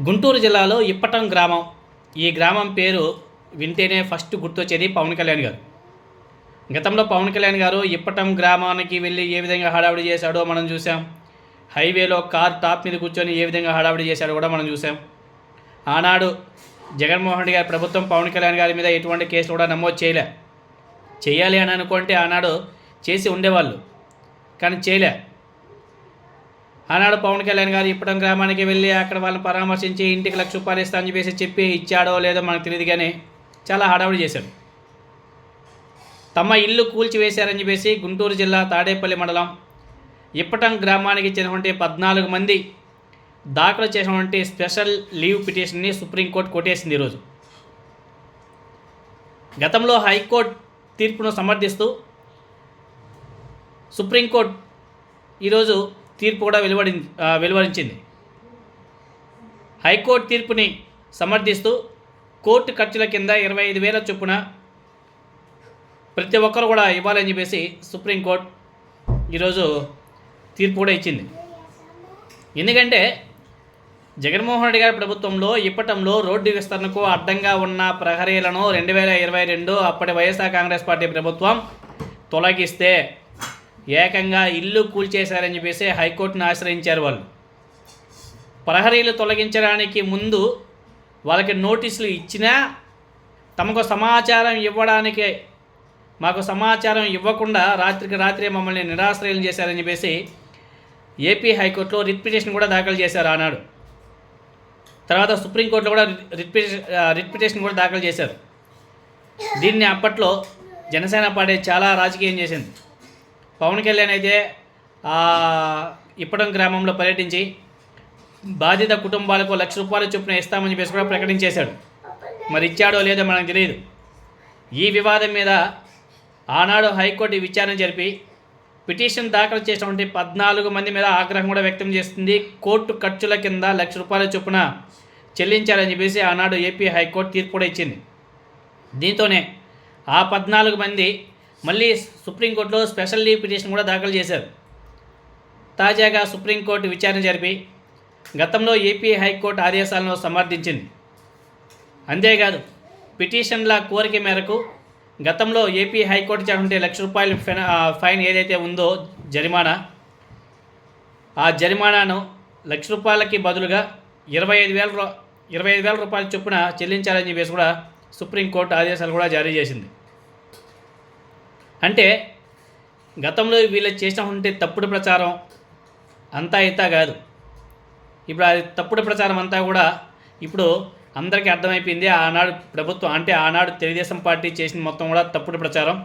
గుంటూరు జిల్లాలో ఇప్పటం గ్రామం. ఈ గ్రామం పేరు వింటేనే ఫస్ట్ గుర్తొచ్చేది పవన్ కళ్యాణ్ గారు. గతంలో పవన్ కళ్యాణ్ గారు ఇప్పటం గ్రామానికి వెళ్ళి ఏ విధంగా హడావిడి చేశాడో మనం చూసాం హైవేలో కార్ టాప్ మీద కూర్చొని ఏ విధంగా హడావిడి చేశాడో కూడా మనం చూసాం ఆనాడు జగన్మోహన్ రెడ్డి గారి ప్రభుత్వం పవన్ కళ్యాణ్ గారి మీద ఎటువంటి కేసులు కూడా నమోదు చేయలే. చేయాలి అని అనుకుంటే ఆనాడు చేసి ఉండేవాళ్ళు. కానీ చేయలే. ఆనాడు పవన్ కళ్యాణ్ గారు ఇప్పటం గ్రామానికి వెళ్ళి అక్కడ వాళ్ళని పరామర్శించి ఇంటికి లక్ష రూపాయలు ఇస్తా అని చెప్పేసి చెప్పి ఇచ్చాడో లేదో మనకు తెలియదు కానీ చాలా హడావుడి చేశాడు. తమ ఇల్లు కూల్చివేశారని చెప్పేసి గుంటూరు జిల్లా తాడేపల్లి మండలం ఇప్పటం గ్రామానికి చెందినటువంటి పద్నాలుగు మంది దాఖలు చేసినటువంటి స్పెషల్ లీవ్ పిటిషన్ని సుప్రీంకోర్టు కొట్టేసింది ఈరోజు. గతంలో హైకోర్టు తీర్పును సమర్థిస్తూ సుప్రీంకోర్టు ఈరోజు తీర్పు కూడా వెలువడి వెలువరించింది. హైకోర్టు తీర్పుని సమర్థిస్తూ కోర్టు ఖర్చుల కింద ఇరవై ఐదు వేల చొప్పున ప్రతి ఒక్కరు కూడా ఇవ్వాలని చెప్పేసి సుప్రీంకోర్టు ఈరోజు తీర్పు కూడా ఇచ్చింది. ఎందుకంటే జగన్మోహన్ రెడ్డి గారి ప్రభుత్వంలో ఇప్పటంలో రోడ్డు విస్తరణకు అడ్డంగా ఉన్న ప్రహరీలను రెండు వేల ఇరవై రెండు అప్పటి వైఎస్ఆర్ కాంగ్రెస్ పార్టీ ప్రభుత్వం తొలగిస్తే ఏకంగా ఇల్లు కూల్చేశారని చెప్పేసి హైకోర్టును ఆశ్రయించారు వాళ్ళు. ప్రహరీలు తొలగించడానికి ముందు వాళ్ళకి నోటీసులు ఇచ్చినా తమకు సమాచారం ఇవ్వడానికి మాకు సమాచారం ఇవ్వకుండా రాత్రికి రాత్రే మమ్మల్ని నిరాశ్రయం చేశారని చెప్పేసి ఏపీ హైకోర్టులో రిట్ పిటిషన్ కూడా దాఖలు చేశారు ఆనాడు. తర్వాత సుప్రీంకోర్టులో కూడా రిట్ పిటిషన్ రిట్ పిటిషన్ కూడా దాఖలు చేశారు. దీన్ని అప్పట్లో జనసేన పార్టీ చాలా రాజకీయం చేసింది. పవన్ కళ్యాణ్ అయితే ఇప్పటం గ్రామంలో పర్యటించి బాధిత కుటుంబాలకు లక్ష రూపాయల చొప్పున ఇస్తామని చెప్పేసి కూడా ప్రకటించేశాడు. మరి ఇచ్చాడో లేదో మనకు తెలియదు. ఈ వివాదం మీద ఆనాడు హైకోర్టు విచారణ జరిపి పిటిషన్ దాఖలు చేసినటువంటి పద్నాలుగు మంది మీద ఆగ్రహం కూడా వ్యక్తం చేస్తుంది. కోర్టు ఖర్చుల కింద లక్ష రూపాయల చొప్పున చెల్లించాలని చెప్పేసి ఆనాడు ఏపీ హైకోర్టు తీర్పు కూడా ఇచ్చింది. దీంతోనే ఆ పద్నాలుగు మంది మళ్ళీ సుప్రీంకోర్టులో స్పెషల్ లీవ్ పిటిషన్ కూడా దాఖలు చేశారు. తాజాగా సుప్రీంకోర్టు విచారణ జరిపి గతంలో ఏపీ హైకోర్టు ఆదేశాలను సమర్థించింది. అంతేకాదు పిటిషన్ల కోరిక మేరకు గతంలో ఏపీ హైకోర్టు చేస్తుంటే లక్ష రూపాయల ఆ, ఫైన్ ఏదైతే ఉందో జరిమానా ఆ జరిమానాను లక్ష రూపాయలకి బదులుగా ఇరవై ఐదు వేల రూ- ఇరవై ఐదు వేల రూపాయల చొప్పున చెల్లించాలని చెప్పేసి కూడా సుప్రీంకోర్టు ఆదేశాలు కూడా జారీ చేసింది. అంటే గతంలో వీళ్ళు చేసిన ఉంటే తప్పుడు ప్రచారం అంతా ఇంతా కాదు. ఇప్పుడు అది తప్పుడు ప్రచారం అంతా కూడా ఇప్పుడు అందరికీ అర్థమైపోయింది. ఆనాడు ప్రభుత్వం అంటే ఆనాడు తెలుగుదేశం పార్టీ చేసిన మొత్తం కూడా తప్పుడు ప్రచారం.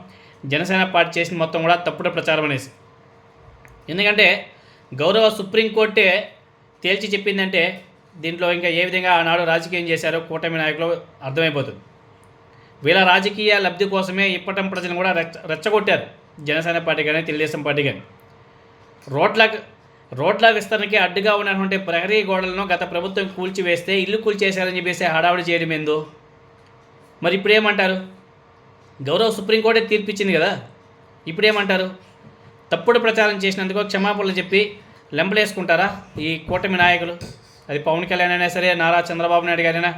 జనసేన పార్టీ చేసిన మొత్తం కూడా తప్పుడు ప్రచారం అనేసి. ఎందుకంటే గౌరవ సుప్రీంకోర్టే తేల్చి చెప్పిందంటే దీంట్లో ఇంకా ఏ విధంగా ఆనాడు రాజకీయం చేశారో కూటమి నాయకులు అర్థమైపోతుంది. వీళ్ళ రాజకీయ లబ్ధి కోసమే ఇప్పటం ప్రజలను కూడా రెచ్చ రెచ్చగొట్టారు. జనసేన పార్టీ కానీ తెలుగుదేశం పార్టీ కానీ రోడ్ల రోడ్ల విస్తరణకి అడ్డుగా ఉన్నటువంటి ప్రహరీ గోడలను గత ప్రభుత్వం కూల్చివేస్తే ఇల్లు కూల్చేశారని చెప్పేసి హడావుడి చేయడం ఏందో మరి ఇప్పుడేమంటారు? గౌరవ సుప్రీంకోర్టే తీర్పిచ్చింది కదా? ఇప్పుడేమంటారు? తప్పుడు ప్రచారం చేసినందుకు క్షమాపణలు చెప్పి లెంపలేసుకుంటారా ఈ కూటమి నాయకులు? అది పవన్ కళ్యాణ్ అయినా సరే నారా చంద్రబాబు నాయుడు గారైనా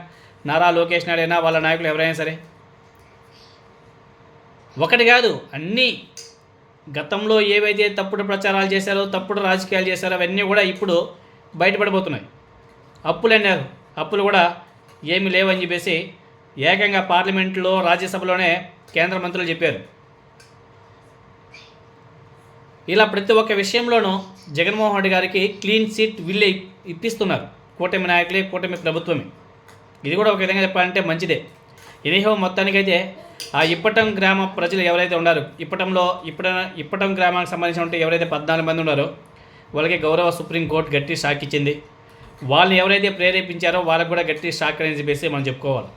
నారా లోకేష్ నాయుడు అయినా వాళ్ళ నాయకులు ఎవరైనా సరే. ఒకటి కాదు అన్నీ గతంలో ఏవైతే తప్పుడు ప్రచారాలు చేశారో తప్పుడు రాజకీయాలు చేశారో అవన్నీ కూడా ఇప్పుడు బయటపడిపోతున్నాయి అప్పులు అన్నారు అప్పులు కూడా ఏమి లేవని చెప్పేసి ఏకంగా పార్లమెంట్లో రాజ్యసభలోనే కేంద్ర మంత్రులు చెప్పారు. ఇలా ప్రతి ఒక్క విషయంలోనూ జగన్మోహన్ రెడ్డి గారికి క్లీన్ సీట్ వీళ్ళే ఇప్పిస్తున్నారు. కూటమి నాయకులే కూటమి ప్రభుత్వమే. ఇది కూడా ఒక విధంగా చెప్పాలంటే మంచిదే. ఎనీహో మొత్తానికైతే ఆ ఇప్పటం గ్రామ ప్రజలు ఎవరైతే ఉన్నారో ఇప్పటంలో ఇప్పట ఇప్పటం గ్రామానికి సంబంధించిన ఎవరైతే పద్నాలుగు మంది ఉన్నారో వాళ్ళకి గౌరవ సుప్రీంకోర్టు గట్టి షాక్ ఇచ్చింది. వాళ్ళని ఎవరైతే ప్రేరేపించారో వాళ్ళకి కూడా గట్టి షాక్ అని చెప్పేసి మనం చెప్పుకోవాలి.